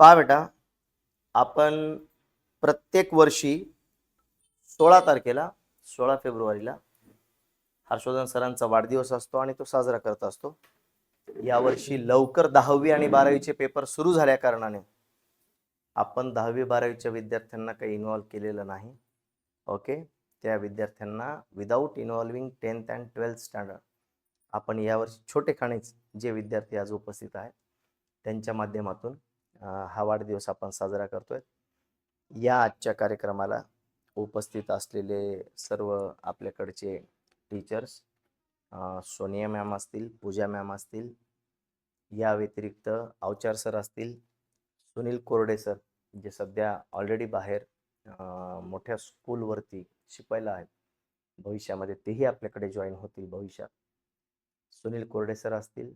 पहा बेटा आपण प्रत्येक वर्षी सोळा तारखेला सोळा फेब्रुवारीला हर्षवर्धन सरांचा वाढदिवस असतो आणि तो साजरा करत असतो. यावर्षी लवकर दहावी आणि बारावीचे पेपर सुरू झाल्या कारणाने आपण दहावी बारावीच्या विद्यार्थ्यांना काही इन्व्हॉल्व केलेलं नाही. ओके? त्या विद्यार्थ्यांना without involving tenth and twelfth standard आपण यावर्षी छोटे खाणेच जे विद्यार्थी आज उपस्थित आहेत त्यांच्या माध्यमातून हा वाढदिवस आपण साजरा करतोय. या आजच्या कार्यक्रमाला उपस्थित असलेले सर्व आपल्याकडचे टीचर्स सोनिया मॅम असतील पूजा मॅम असतील या व्यतिरिक्त अवचार सर असतील सुनील कोरडे सर जे सध्या ऑलरेडी बाहेर मोठ्या स्कूलवरती शिकवायला आहेत. भविष्यामध्ये तेही आपल्याकडे जॉईन होतील भविष्यात. सुनील कोरडे सर असतील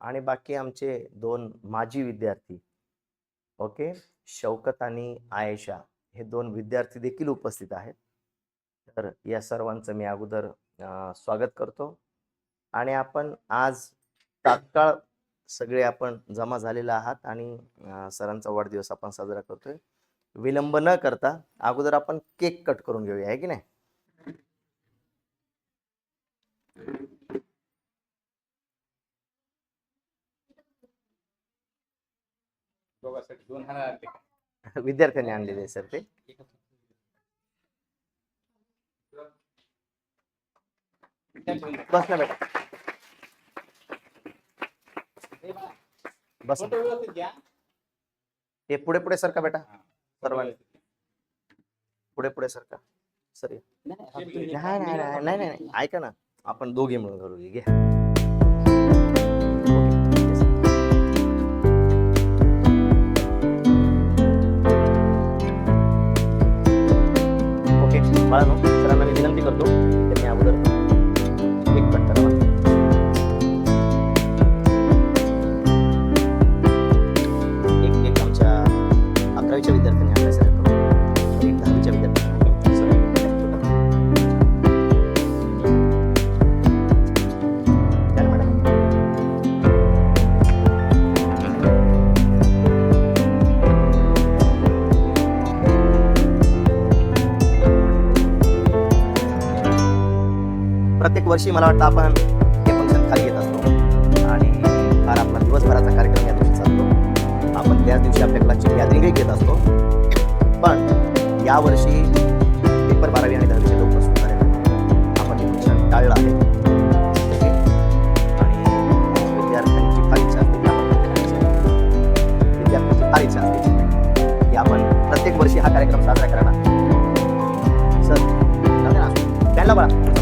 आणि बाकी आमचे दोन माजी विद्यार्थी ओके? शौकत आणि आयशा हे दोन विद्यार्थी देखील उपस्थित आहेत. तर या सर्वांचं मी अगोदर स्वागत करतो. आणि आपण आज तात्काळ सगळे आपण जमा झालेले आहात आणि सरांचा वाढदिवस आपण साजरा करतोय. विलंब न करता अगोदर आपण केक कट करून घेऊया आहे की नाही? दोघांसाठी दोन हाणार आणले. का? विद्यार्थ्यांनी आणलेले आहे सर ते. बस ना बेटा. हे बघा, बस फोटो व्यवस्थित घ्या. हे पुढे पुढे सरका बेटा. सर्वांनी. पुढे पुढे सरका. सर नाही, नाही नाही नाही नाही नाही नाही. ऐका ना. आपण दोघे मिळून करू घ्या प्रत्येक वर्षी मला वाटतं आपण हे फंक्शन खाली येत असतो. आणि फार आपला दिवसभराचा कार्यक्रम या दिवशी चालतो. आपण त्याच दिवशी आपल्या क्लासची गॅदरिंगही घेत असतो. पण यावर्षी पेपर बारावी आणि दहावीचे लोक बसून झाले आपण हे फंक्शन टाळलं आहे. आणि विद्यार्थ्यांची की आपण प्रत्येक वर्षी हा कार्यक्रम साजरा करावा. सर जाऊ ना बघा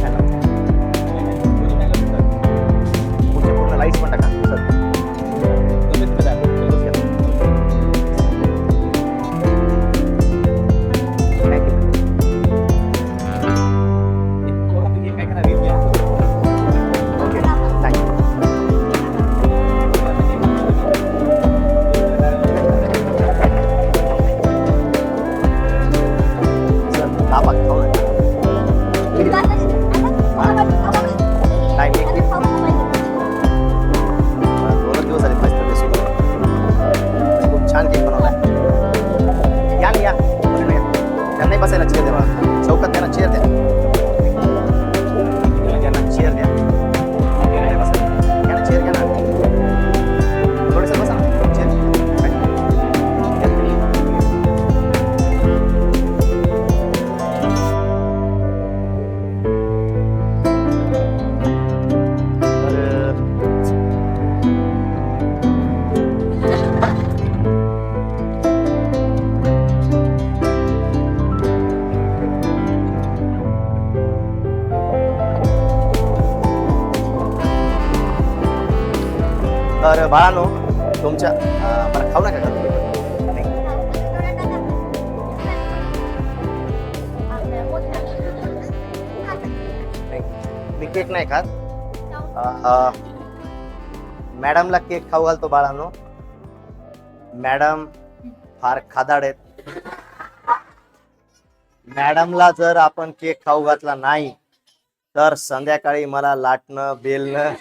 तर बाळानो तुमच्या मला खाऊ नका का मी केक नाही खात. मॅडमला केक खाऊ घालतो बाळानो. मॅडम फार खादाड आहेत. मॅडमला जर आपण केक खाऊ घातला नाही तर संध्याकाळी मला लाटणं बेलणं